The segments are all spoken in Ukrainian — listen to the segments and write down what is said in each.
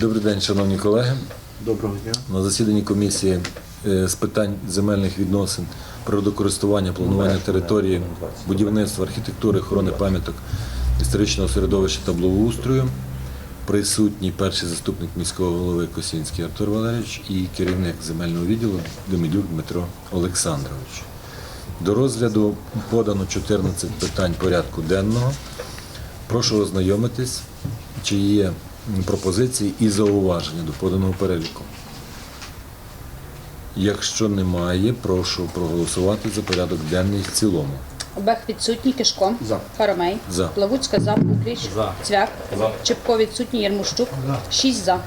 Добрий день, шановні колеги. Доброго дня. На засіданні комісії е, з питань земельних відносин, природокористування, планування території, будівництва, архітектури, охорони пам'яток, історичного середовища та благоустрою присутній перший заступник міського голови Косінський Артур Валерійович і керівник земельного відділу Демидюк Дмитро Олександрович. До розгляду подано 14 питань порядку денного. Прошу ознайомитись, чи є пропозиції і зауваження до поданого переліку. Якщо немає, прошу проголосувати за порядок денний в цілому. Бех відсутній, Кишко. За. Харомей. За. Плавуцька за, Пукліч. За. Цвяк. За. Чепко відсутній, Єрмущук. Шість за.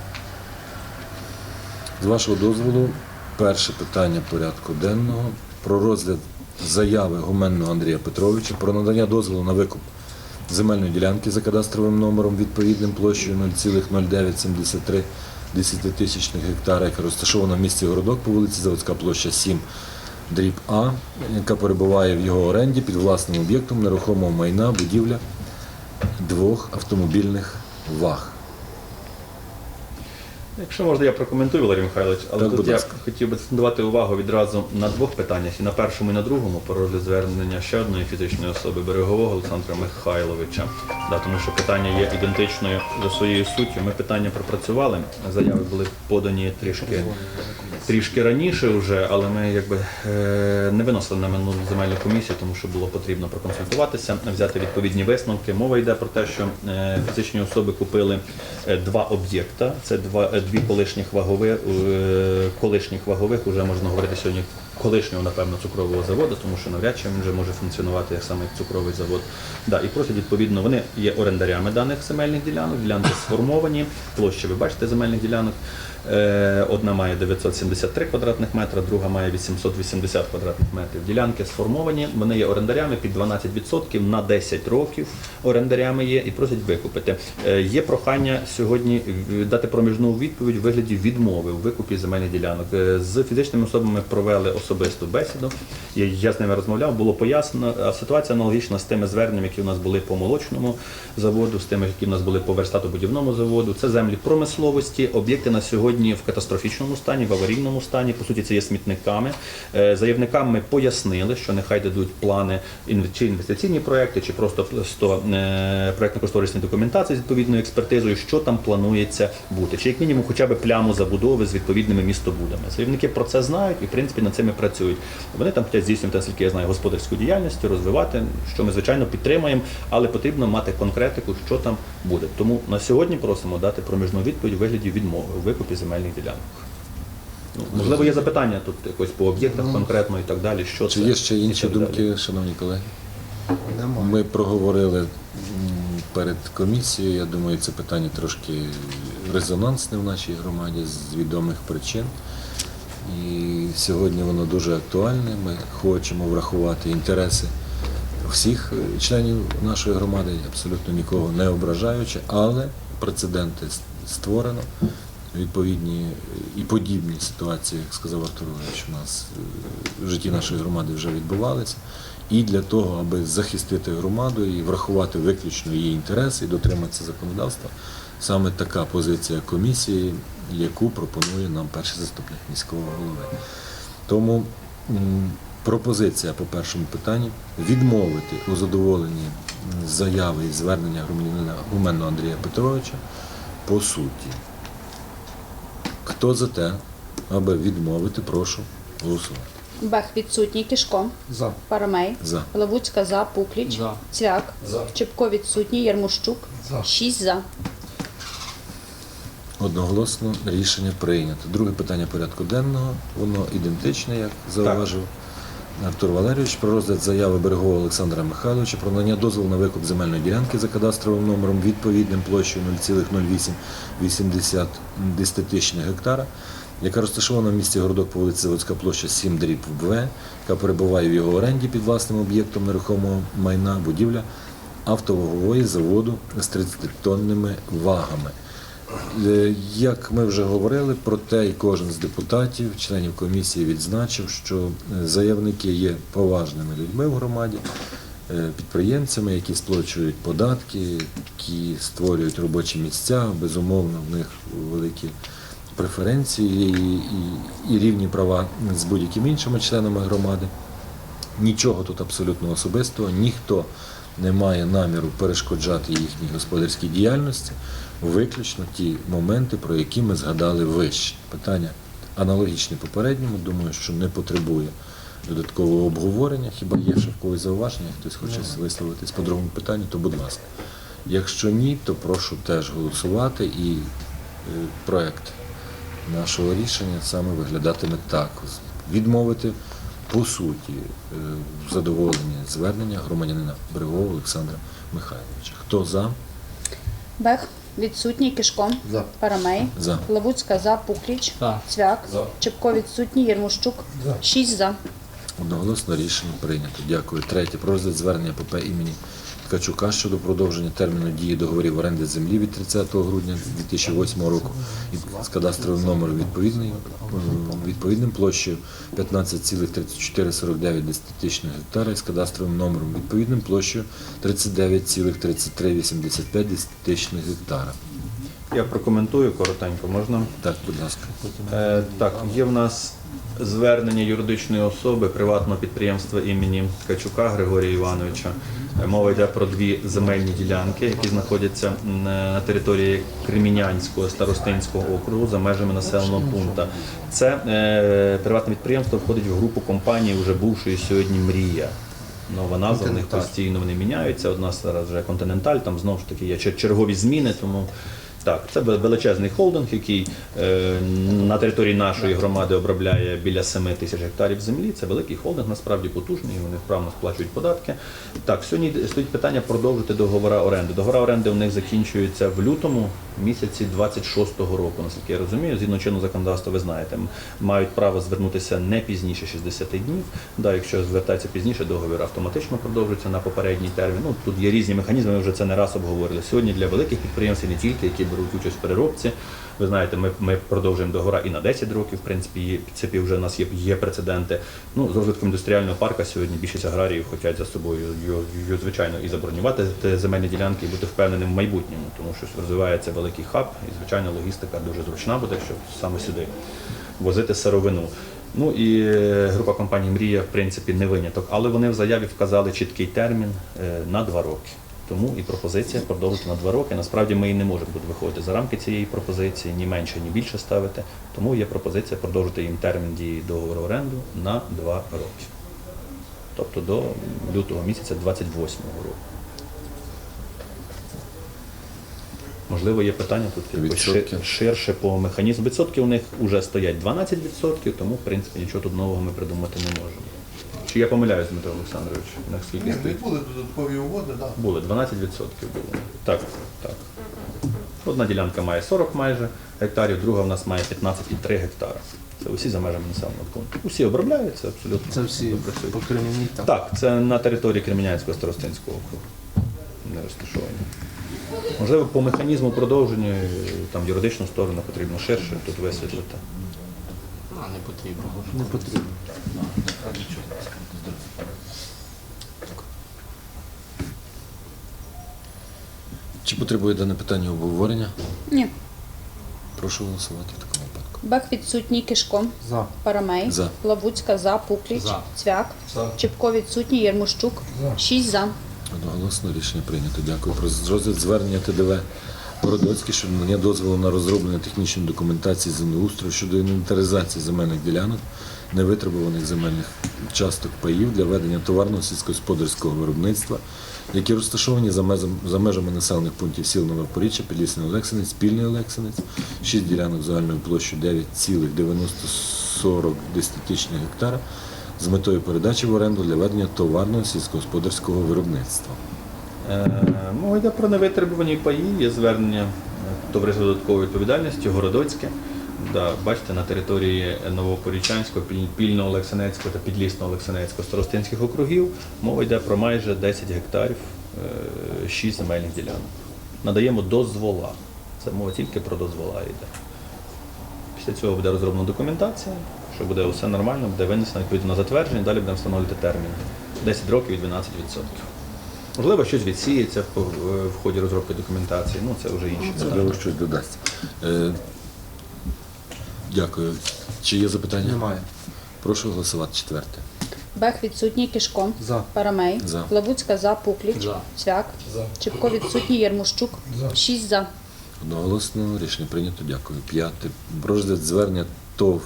З вашого дозволу, перше питання порядку денного про розгляд заяви гуменного Андрія Петровича про надання дозволу на викуп земельної ділянки за кадастровим номером відповідним площею 0,0973 десятитисячних гектара, яка розташована в місті Городок по вулиці Заводська площа 7, дріб А, яка перебуває в його оренді під власним об'єктом нерухомого майна будівля двох автомобільних ваг. Якщо можна, я прокоментую, Валерій Михайлович, але Так, тут я ласка. хотів би акцентувати увагу відразу на двох питаннях, і на першому, і на другому, про розгляд звернення ще одної фізичної особи берегового Олександра Михайловича. Да, тому що питання є ідентичною за своєю суттю. Ми питання пропрацювали, заяви були подані трішки, трішки раніше вже, але ми якби е, не виносили на минулу земельну комісію, тому що було потрібно проконсультуватися, взяти відповідні висновки. Мова йде про те, що е, фізичні особи купили е, два об'єкта. Це два дві колишніх вагових, е, колишніх вагових, уже можна говорити сьогодні колишнього, напевно, цукрового заводу, тому що навряд чи він вже може функціонувати як саме як цукровий завод. Да, і просять відповідно, вони є орендарями даних земельних ділянок. Ділянки сформовані, площі ви бачите земельних ділянок. Е, Одна має 973 квадратних метра, друга має 880 квадратних метрів. Ділянки сформовані, вони є орендарями під 12% на 10 років орендарями є і просять викупити. Е, Є прохання сьогодні дати проміжну відповідь у вигляді відмови у викупі земельних ділянок. Е, З фізичними особами провели особисту бесіду. Я- з ними розмовляв, було пояснено. Ситуація аналогічна з тими зверненнями, які у нас були по молочному заводу, з тими, які в нас були по верстатобудівному заводу. Це землі промисловості, об'єкти на сьогодні в катастрофічному стані, в аварійному стані. По суті, це є смітниками. Е, Заявникам ми пояснили, що нехай дадуть плани чи інвестиційні проекти, чи просто просто проєктно-кошторисні документації з відповідною експертизою, що там планується бути, чи як мінімум хоча б пляму забудови з відповідними містобудами. Заявники про це знають і в принципі над цими працюють. Вони там хочуть здійснювати, наскільки я знаю, господарську діяльність, розвивати, що ми звичайно підтримуємо, але потрібно мати конкретику, що там буде. Тому на сьогодні просимо дати проміжну відповідь у вигляді відмови у викупі земельних ділянок. Ну, можливо, є запитання тут якось по об'єктах конкретно і так далі. Що Чи це є ще і інші так далі. думки, шановні колеги? Ми проговорили м, перед комісією. Я думаю, це питання трошки резонансне в нашій громаді з відомих причин. І сьогодні воно дуже актуальне. Ми хочемо врахувати інтереси всіх членів нашої громади, абсолютно нікого не ображаючи, але прецеденти створено. Відповідні е, і подібні ситуації, як сказав Артур Іванович, у нас е, в житті нашої громади вже відбувалися. І для того, аби захистити громаду і врахувати виключно її інтереси і дотриматися законодавства, саме така позиція комісії, яку пропонує нам перший заступник міського голови. Тому пропозиція по першому питанні відмовити у задоволенні заяви і звернення громадянина Гуменного Андрія Петровича по суті. Хто за те, аби відмовити, прошу голосувати. Бех відсутній, Кішко. За. Парамей. За. Лавуцька за, Пукліч. За. Цвяк. За. Чепко відсутній, Ярмощук. За. Шість за. Одноголосно рішення прийнято. Друге питання порядку денного, воно ідентичне, як зауважив Артур Валерійович, про розгляд заяви берегового Олександра Михайловича про надання дозволу на викуп земельної ділянки за кадастровим номером відповідним площею 0,0880 гектара, яка розташована в місті Городок по вулиці Заводська площа 7 дріб В, яка перебуває в його оренді під власним об'єктом нерухомого майна будівля автовагової заводу з 30-тонними вагами. Е, Як ми вже говорили, проте і кожен з депутатів, членів комісії відзначив, що е, заявники є поважними людьми в громаді, е, підприємцями, які сплачують податки, які створюють робочі місця. Безумовно, в них великі преференції і, і, і рівні права з будь-якими іншими членами громади. Нічого тут абсолютно особистого, ніхто не має наміру перешкоджати їхній господарській діяльності, виключно ті моменти, про які ми згадали вище. Питання аналогічне попередньому, думаю, що не потребує додаткового обговорення. Хіба є ще в когось зауваження, хтось хоче висловитись по другому питанню, то будь ласка. Якщо ні, то прошу теж голосувати і е, проект нашого рішення саме виглядатиме так. Відмовити по суті задоволені звернення громадянина Берегового Олександра Михайловича. Хто за? Бех. Відсутній Кишко. За. Парамей. За. Лавуцька за. Пукліч. За. Цвяк. За. Чепко відсутній. Єрмощук. За. Шість за. Одноголосно рішення прийнято. Дякую. Третє. Про розгляд звернення ПП імені Ткачука щодо продовження терміну дії договорів оренди землі від 30 грудня 2008 року з кадастровим номером відповідним площею 15,3449 гектара і з кадастровим номером відповідним площею 39,3385 гектара. Я прокоментую коротенько, можна? Так, будь ласка. Е, так, є в нас звернення юридичної особи приватного підприємства імені Качука Григорія Івановича. Е, Мова йде про дві земельні ділянки, які знаходяться на території Кремінянського старостинського округу за межами населеного пункту. Це е, приватне підприємство входить в групу компаній, вже бувшої сьогодні Мрія. Нова назва в них постійно вони міняються. Одна зараз вже континенталь, там знову ж таки є чер- чергові зміни, тому. Так, це величезний холдинг, який е, на території нашої громади обробляє біля 7 тисяч гектарів землі. Це великий холдинг, насправді потужний, вони вправно сплачують податки. Так, сьогодні стоїть питання продовжити договори оренди. Договори оренди у них закінчуються в лютому місяці 26-го року, наскільки я розумію. Згідно чинного законодавства, ви знаєте, мають право звернутися не пізніше 60 днів. Да, якщо звертається пізніше, договір автоматично продовжується на попередній термін. Ну тут є різні механізми. Ми вже це не раз обговорили. Сьогодні для великих підприємств, не тільки, які беруть участь в переробці. Ви знаєте, ми, ми продовжуємо договора і на 10 років. В принципі, принципі, вже у нас є, є прецеденти. Ну, з розвитком індустріального парку сьогодні більшість аграріїв хочуть за собою його, звичайно і забронювати земельні ділянки і бути впевненим в майбутньому, тому що розвивається великий хаб, і звичайно логістика дуже зручна буде, щоб саме сюди возити сировину. Ну і е, група компаній Мрія, в принципі, не виняток, але вони в заяві вказали чіткий термін е, на два роки. Тому і пропозиція продовжити на два роки. Насправді ми і не можемо тут виходити за рамки цієї пропозиції, ні менше, ні більше ставити. Тому є пропозиція продовжити їм термін дії договору оренду на два роки. Тобто до лютого місяця 28-го року. Можливо, є питання тут якось ширше по механізму. Відсотки у них вже стоять 12%, тому в принципі нічого тут нового ми придумати не можемо. Чи я помиляюсь, Дмитро Олександрович? Наскільки Ні, стоїть? були додаткові угоди, так. Були 12% було. Так, так. Одна ділянка має 40 майже гектарів, друга в нас має 15,3 гектара. Це усі за межами населеного пункту. Усі обробляються абсолютно. Це всі по Кремені там. Так, це на території Кремінянського старостинського округу. Не розташовані. Можливо, по механізму продовження там юридичну сторону потрібно ширше тут висвітлити. А, не потрібно. Не потрібно. Чи потребує дане питання обговорення? Ні. Прошу голосувати в такому випадку. Бех відсутній Кишко. За. Парамей. За. Лавуцька за. Пукліч. За. Цвяк. За. Чепко відсутній. Єрмощук. Шість за. Одноголосно рішення прийнято. Дякую. Про розгляд звернення ТДВ Городоцький щодо надання дозволу на розроблення технічної документації землеустрою щодо інвентаризації земельних ділянок, невитребуваних земельних часток паїв для ведення товарного сільськогосподарського виробництва, які розташовані за, мезом- за межами населених пунктів сіл Новорпоріччя, Підлісний Олексинець, Спільний Олексинець, 6 ділянок загальною площею 9,9040 гектара з метою передачі в оренду для ведення товарного сільськогосподарського виробництва. Е, Мова йде про невитребувані паї, є звернення е, товариства додаткової відповідальності Городоцьке. Да, бачите, на території Новопорічанського, Піль- Пільного Олексанецького та Підлісного Олексанецького старостинських округів мова йде про майже 10 гектарів, 6 земельних ділянок. Надаємо дозвола. Це мова тільки про дозвола йде. Після цього буде розроблена документація, що буде все нормально, буде винесено відповідно на затвердження, далі будемо встановлювати термін. 10 років і 12%. Можливо, щось відсіється в, ході розробки документації, ну це вже питання. Можливо, щось додасться. Дякую. Чи є запитання? Немає. Прошу голосувати. Четверте. Бех відсутній Кишко. За. Парамей. За. Плавуцька за Пукліч. За. Цвяк. За. Чепко відсутній Єрмощук. Шість за. Одноголосно рішення прийнято. Дякую. П'яте. Розгляд звернення ТОВ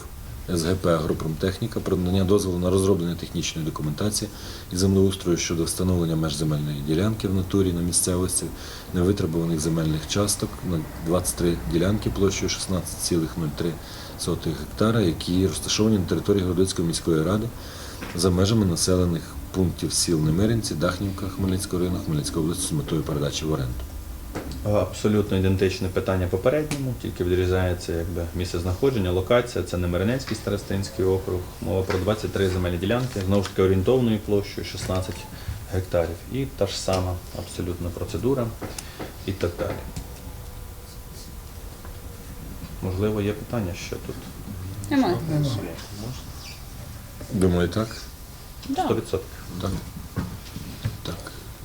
СГП «Агропромтехніка» про надання дозволу на розроблення технічної документації і землеустрою щодо встановлення меж земельної ділянки в натурі на місцевості невитребуваних земельних часток на 23 ділянки площею 16,03 гектара, які розташовані на території Городоцької міської ради за межами населених пунктів сіл Немиринці, Дахнівка Хмельницького району Хмельницької області з метою передачі в оренду. Абсолютно ідентичне питання попередньому, тільки відрізається якби місце знаходження, локація. Це Немиринецький старостинський округ. Мова про 23 земельні ділянки, знову ж таки орієнтовною площею 16 гектарів. І та ж сама абсолютна процедура і так далі. Можливо, є питання, що тут Немає. Думаю, так? 100%. Так. Так.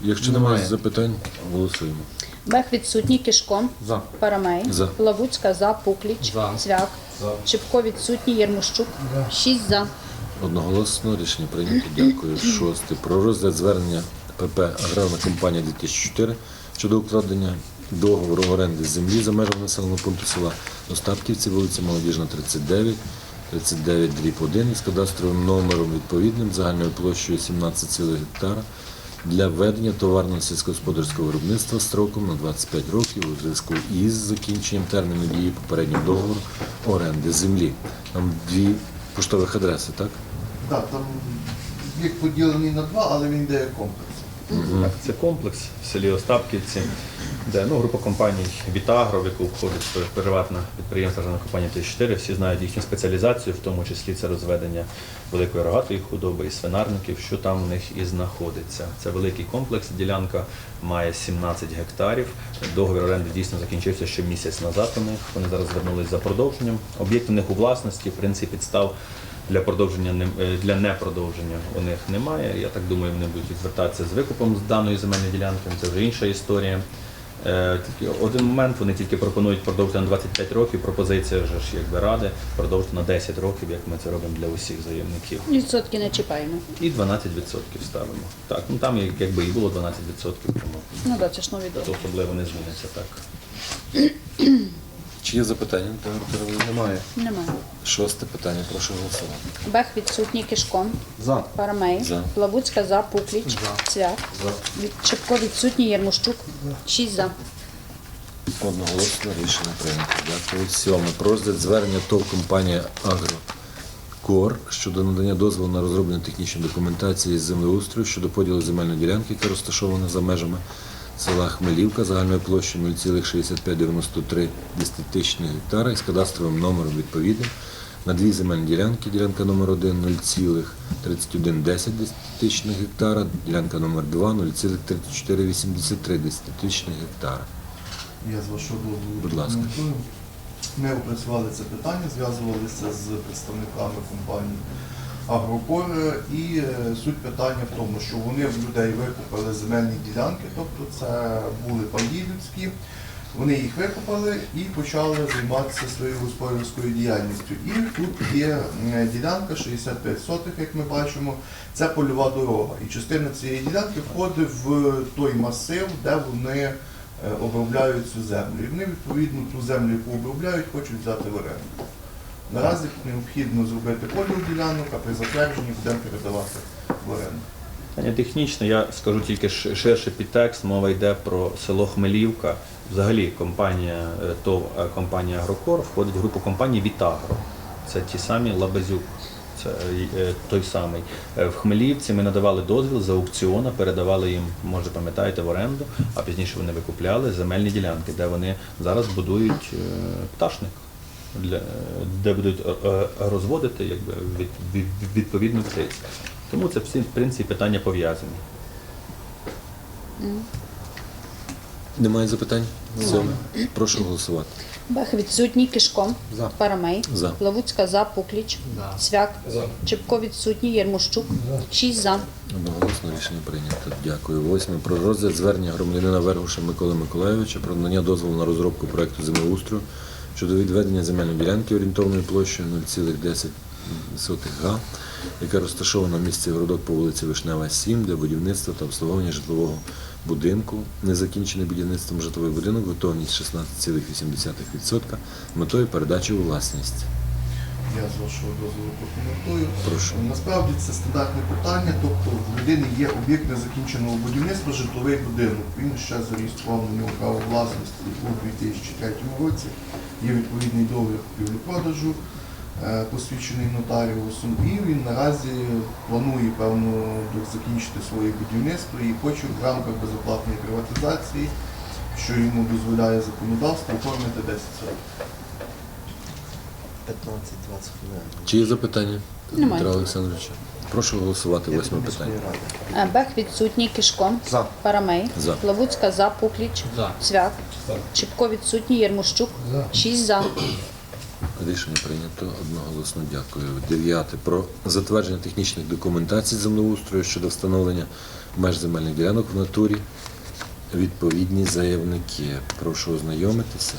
Якщо Немає. немає запитань, голосуємо. Бех відсутній Кишко. За. Парамей. За. Плавуцька за Пукліч. За. Цвяк. Чепко відсутній Єрмощук. Шість за. Одноголосно рішення прийнято. Дякую. Шосте. Про розгляд звернення ПП Аграрна компанія 2004 щодо укладення договору оренди землі за межами населеного пункту села Остапківці, вулиця Молодіжна, 39, 39 дріб 1 із кадастровим номером відповідним загальною площею 17 цілих гектара для ведення товарного сільськогосподарського виробництва строком на 25 років у зв'язку із закінченням терміну дії попереднього договору оренди землі. Там дві поштових адреси, так? Так, там об'єкт поділений на два, але він йде комплекс. Це комплекс в селі Остапківці, де ну, група компаній Вітагро, в яку входить приватна підприємство державна компанія Т4. Всі знають їхню спеціалізацію, в тому числі це розведення великої рогатої худоби і свинарників, що там в них і знаходиться. Це великий комплекс. Ділянка має 17 гектарів. Договір оренди дійсно закінчився ще місяць назад. У них вони зараз звернулись за продовженням. Об'єкт у них у власності, в принципі, підстав для продовження не- е, для непродовження у них немає. Я так думаю, вони будуть звертатися з викупом з даної земельної ділянки. Це вже інша історія. Е, Тільки один момент вони тільки пропонують продовжити на 25 років. Пропозиція вже ж якби ради продовжити на 10 років, як ми це робимо для усіх заявників. Відсотки не чіпаємо. І 12% ставимо. Так, ну там як- якби і було 12%, тому Ну так, це ж нові особливо не зміниться так. Чи є запитання? Немає. Немає. Шосте питання, прошу голосувати. Бех відсутній Кишко. За. Парамей. За. Плавуцька за Пукліч. Цвяк. Від- Чепко відсутній Єрмощук. Шість за. Одноголосно рішення прийнято. Дякую. Сьоме. Про розгляд звернення ТОВ компанія Агрокор щодо надання дозволу на розроблення технічної документації з землеустрою щодо поділу земельної ділянки, яка розташована за межами села Хмелівка загальною площею 0,6593 десятитисячних гектара із кадастровим номером відповідним на дві земельні ділянки. Ділянка номер 1 0,3110 десятитисячних гектара, ділянка номер 2 0,3483 десятитисячних гектара. Я з вашого дозволу Будь ласка. Ми опрацювали це питання, зв'язувалися з представниками компанії Агрокор і е, суть питання в тому, що вони в людей викупили земельні ділянки, тобто це були паї людські. Вони їх викупили і почали займатися своєю господарською діяльністю. І тут є ділянка 65 сотих, як ми бачимо, це польова дорога. І частина цієї ділянки входить в той масив, де вони е, обробляють цю землю. І вони відповідно ту землю, яку обробляють, хочуть взяти в оренду. Наразі необхідно зробити поділ ділянок, а при затвердженні будемо передавати в оренду. Питання технічне, я скажу тільки ш- ширший підтекст. Мова йде про село Хмелівка. Взагалі компанія е, ТОВ е, компанія Агрокор входить в групу компаній Вітагро. Це ті самі Лабазюк. Це е, той самий. В Хмелівці ми надавали дозвіл за аукціона, передавали їм, може пам'ятаєте, в оренду, а пізніше вони викупляли земельні ділянки, де вони зараз будують пташник, для, де будуть е, е, розводити якби, від, від, відповідну птиць. Тому це всі в принципі питання пов'язані. Немає запитань? Сьоме. Прошу голосувати. Бех відсутній Кишко. За. Парамей. За. Плавуцька за Пукліч. За. Цвяк. Чепко відсутній Єрмощук. Шість за. Одноголосно рішення прийнято. Дякую. Восьме. Про розгляд звернення громадянина Вергуша Миколи Миколайовича про надання дозволу на розробку проекту землеустрою щодо відведення земельної ділянки орієнтовною площею 0,10 га, яка розташована в місті Городок по вулиці Вишнева, 7, для будівництва та обслуговування житлового будинку. Незакінчений будівництвом житловий будинок, готовність 16,8% метою передачі у власність. Я з вашого дозволу прокоментую. Прошу. Насправді це стандартне питання, тобто в людини є об'єкт незакінченого будівництва, житловий будинок. Він ще зареєстрував на нього право власності у 2003 році. Є відповідний договір купівлі-продажу, е, посвідчений нотаріусом, і він наразі планує певно закінчити своє будівництво і хоче в рамках безоплатної приватизації, що йому дозволяє законодавство, оформити 10 років. 15-20 хвилин. Чи є запитання? Немає. Дмитра Олександровича? Прошу голосувати восьме питання. Е, Бех відсутній, Кишко, За. Парамей, За. Плавуцька за, Пукліч, За. Цвяк, Чепко відсутній, Єрмощук, 6 за. Рішення прийнято одноголосно. Дякую. Дев'яте. Про затвердження технічних документацій землеустрою щодо встановлення меж земельних ділянок в натурі. Відповідні заявники. Прошу ознайомитися.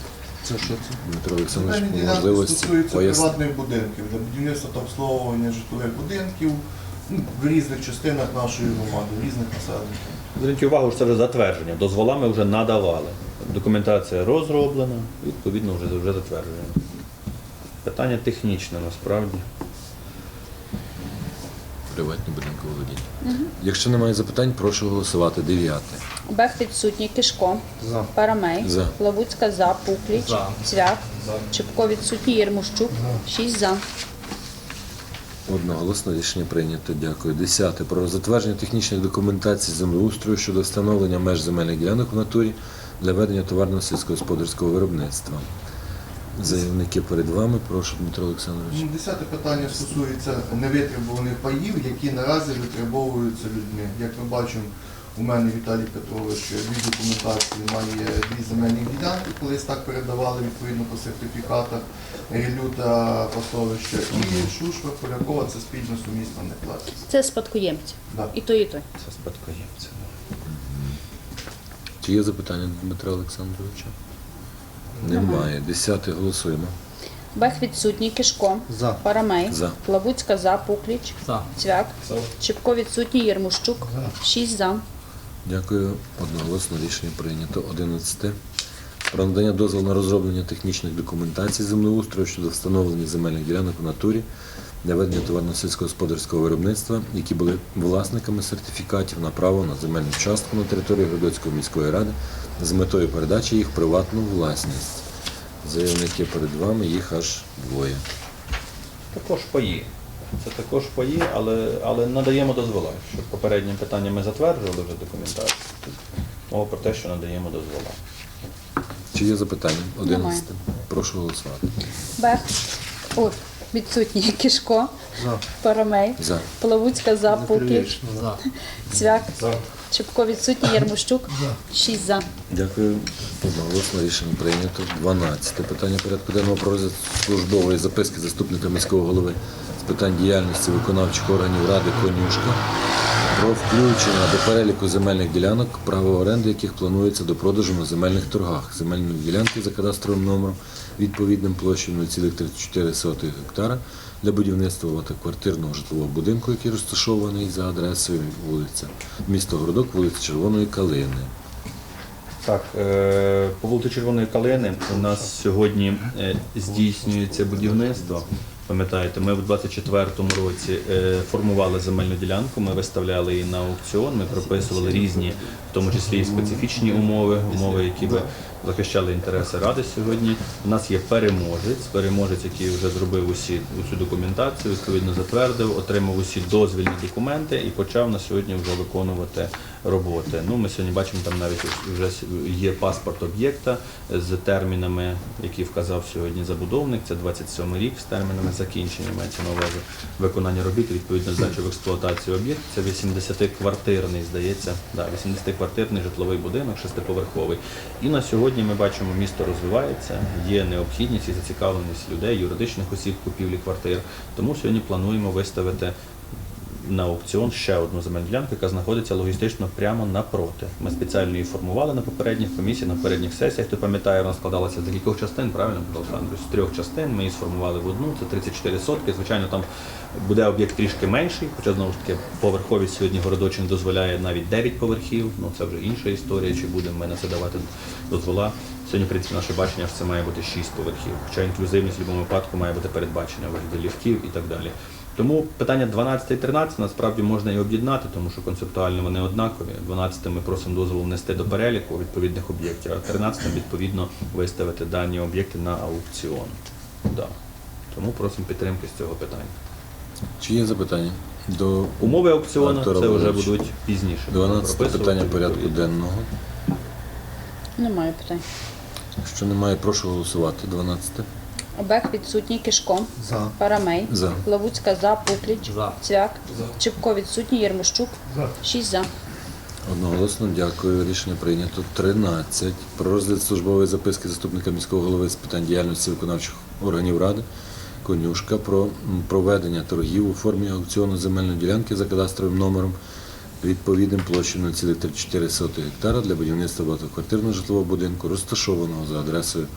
Це що це? Дмитро Олександрович, по ділянки можливості стосуються пояснити. приватних будинків, для будівництва та обслуговування житлових будинків ну, в різних частинах нашої громади, в різних населених. Зверніть увагу, що це вже затвердження. Дозвола ми вже надавали. Документація розроблена, відповідно вже, вже затверджена. Питання технічне насправді. Приватні будинки володіння. Якщо немає запитань, прошу голосувати. Дев'яте. Бех відсутній, Кишко, За. Парамей, За. Плавуцька за, Пукліч, За. Цвяк, Чепко відсутній, Єрмощук, 6 за. Одноголосно рішення прийнято. Дякую. Десяте. Про затвердження технічних документацій землеустрою щодо встановлення меж земельних ділянок в натурі для ведення товарного сільськогосподарського виробництва. Заявники перед вами. Прошу, Дмитро Олександрович. Ну, Десяте питання стосується невитребуваних паїв, які наразі витребовуються людьми. Як ми бачимо, у мене Віталій Петрович дві документації має дві земельні ділянки, колись так передавали відповідно по сертифікатах Рілю та Пасовища. І Шушва Полякова це спільно сумісна неплатність. Це спадкоємці. Да. І той, і той. Це спадкоємці. Чи є запитання Дмитра Олександровича? Немає. Десятий Голосуємо. Бех відсутній, Кишко, За. Парамей, За. Плавуцька за, Пукліч, За. Цвяк, Чепко відсутній, Єрмощук, 6 за. Дякую. Одноголосно рішення прийнято. 11. Про надання дозволу на розроблення технічних документацій землеустрою щодо встановлення земельних ділянок в натурі для ведення товарно-сільськогосподарського виробництва, які були власниками сертифікатів на право на земельну частку на території Городоцької міської ради з метою передачі їх приватну власність. Заявники перед вами, їх аж двоє. Також паї. Це також паї, але, але надаємо дозвола. Що попереднім питанням ми затверджували вже документацію. Мова про те, що надаємо дозвола. Чи є запитання? 11. Прошу голосувати. Бех, о, відсутній, Кишко, За. Парамей, За. Плавуцька за, Неприлично. За. Цвяк, Чепко відсутній, Єрмощук, 6 за. Дякую. Одноголосно рішення прийнято. 12. Питання порядку денного про розгляд службової записки заступника міського голови з питань діяльності виконавчих органів Ради Конюшка про включення до переліку земельних ділянок, право оренди яких планується до продажу на земельних торгах. Земельні ділянки за кадастровим номером відповідним площею 0,34 гектара для будівництва багатоквартирного житлового будинку, який розташований за адресою вулиця місто Городок, вулиця Червоної Калини. Так, е, по вулиці Червоної Калини у нас сьогодні е, здійснюється будівництво. Пам'ятаєте, ми в 24-му році е, формували земельну ділянку, ми виставляли її на аукціон, ми прописували різні, в тому числі і специфічні умови, умови, які би захищали інтереси ради сьогодні. У нас є переможець, переможець, який вже зробив усі усю документацію, відповідно затвердив, отримав усі дозвільні документи і почав на сьогодні вже виконувати роботи. Ну, ми сьогодні бачимо, там навіть вже є паспорт об'єкта з термінами, які вказав сьогодні забудовник. Це 27 рік з термінами закінчення, мається на увазі виконання робіт, відповідно здачі в експлуатацію об'єкт. Це 80-квартирний, здається, да, 80-квартирний житловий будинок, шестиповерховий. І на сьогодні ми бачимо, місто розвивається, є необхідність і зацікавленість людей, юридичних осіб купівлі квартир. Тому сьогодні плануємо виставити на аукціон ще одну земельну ділянку, яка знаходиться логістично прямо напроти. Ми спеціально її формували на попередніх комісіях, на попередніх сесіях. Хто пам'ятає, вона складалася з декількох частин, правильно, Петро Олександрович? З трьох частин. Ми її сформували в одну, це 34 сотки. Звичайно, там буде об'єкт трішки менший, хоча знову ж таки поверховість сьогодні городочин дозволяє навіть 9 поверхів. Ну це вже інша історія, чи будемо ми на це давати дозвола. Сьогодні, в принципі, наше бачення, що це має бути 6 поверхів. Хоча інклюзивність в будь-якому випадку має бути передбачена в вигляді ліфтів і так далі. Тому питання 12 і 13 насправді можна і об'єднати, тому що концептуально вони однакові. 12 ми просимо дозволу внести до переліку відповідних об'єктів, а 13 відповідно виставити дані об'єкти на аукціон. Да. Тому просимо підтримки з цього питання. Чи є запитання? До Умови аукціону це вже будуть пізніше. 12 питання порядку денного. Немає питань. Якщо немає, прошу голосувати. 12. Обех відсутній Кишко, За. Парамей, За. Лавуцька за, Пукліч, За. Цвяк, Чепко відсутній, Єрмощук, За. 6 за. Одноголосно дякую. Рішення прийнято. 13. Про розгляд службової записки заступника міського голови з питань діяльності виконавчих органів ради. Конюшка про проведення торгів у формі аукціону земельної ділянки за кадастровим номером відповідним площею 0,34 гектара для будівництва багатоквартирного житлового будинку, розташованого за адресою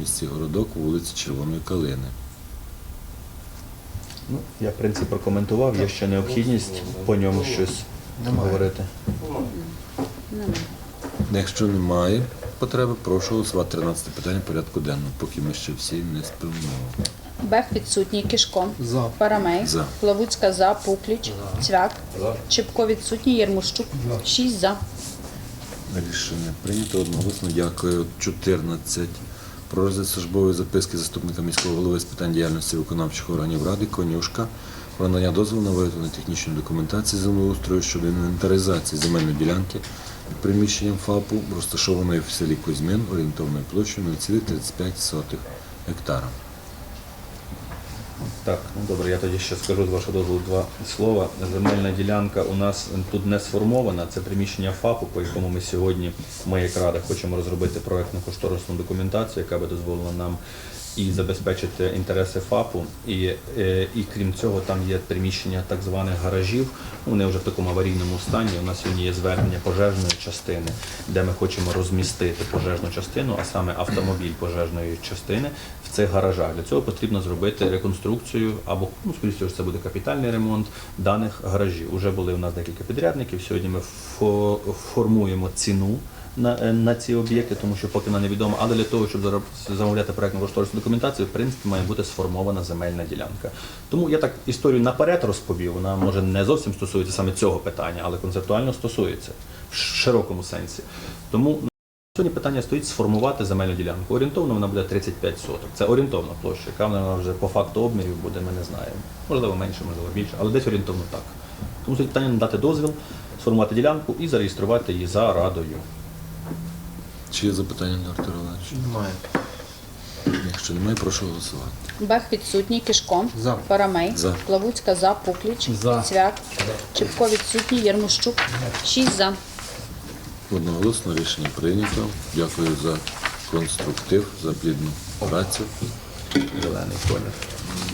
місті Городок вулиці Червоної Калини. Ну, я в принципі прокоментував, є ще необхідність по ньому щось говорити. Немає. Якщо немає потреби, прошу голосувати 13 питання порядку денного, поки ми ще всі не спимо. Бех відсутній Кишко, За. Парамей, За. Плавуцька за, Пукліч, Цвяк, Чепко відсутній, Єрмощук, 6 за. Рішення прийнято одноголосно. Дякую. 14. Про розгляд службової записки заступника міського голови з питань діяльності виконавчих органів ради Конюшка про надання дозволу на виготовлення технічної документації землеустрою щодо інвентаризації земельної ділянки під приміщенням ФАПу, розташованої в селі Кузьмин орієнтовною площею 0,35 гектара. Так, ну добре, я тоді ще скажу з вашого дозволу два слова. Земельна ділянка у нас тут не сформована. Це приміщення ФАПу, по якому ми сьогодні, ми як рада, хочемо розробити проектну кошторисну документацію, яка би дозволила нам і забезпечити інтереси ФАПу. І, е, і крім цього, там є приміщення так званих гаражів. Вони вже в такому аварійному стані. У нас сьогодні є звернення пожежної частини, де ми хочемо розмістити пожежну частину, а саме автомобіль пожежної частини в цих гаражах. Для цього потрібно зробити реконструкцію або ну, скоріше це буде капітальний ремонт даних гаражів. Уже були у нас декілька підрядників. Сьогодні ми фо- формуємо ціну. На, е, на ці об'єкти, тому що поки вона невідома, але для того, щоб замовляти проектну кошторисну документацію, в принципі, має бути сформована земельна ділянка. Тому я так історію наперед розповів. Вона може не зовсім стосується саме цього питання, але концептуально стосується в широкому сенсі. Тому Сьогодні питання стоїть сформувати земельну ділянку. Орієнтовно вона буде 35 соток. Це орієнтовна площа, яка вона вже по факту обмірів буде, ми не знаємо. Можливо менше, можливо більше, але десь орієнтовно так. Тому сьогодні питання надати дозвіл, сформувати ділянку і зареєструвати її за радою. Чи є запитання до Артура Олеговича? Немає. Якщо немає, прошу голосувати. Бех відсутній Кишко, За. Парамей, За. Плавуцька за, Пукліч, За. Цвяк, Чепко відсутній, Єрмощук, 6 за. Одноголосно рішення прийнято. Дякую за конструктив, за плідну працю. Зелений колір.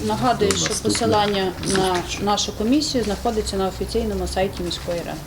Нагадую, що посилання на нашу комісію знаходиться на офіційному сайті міської ради.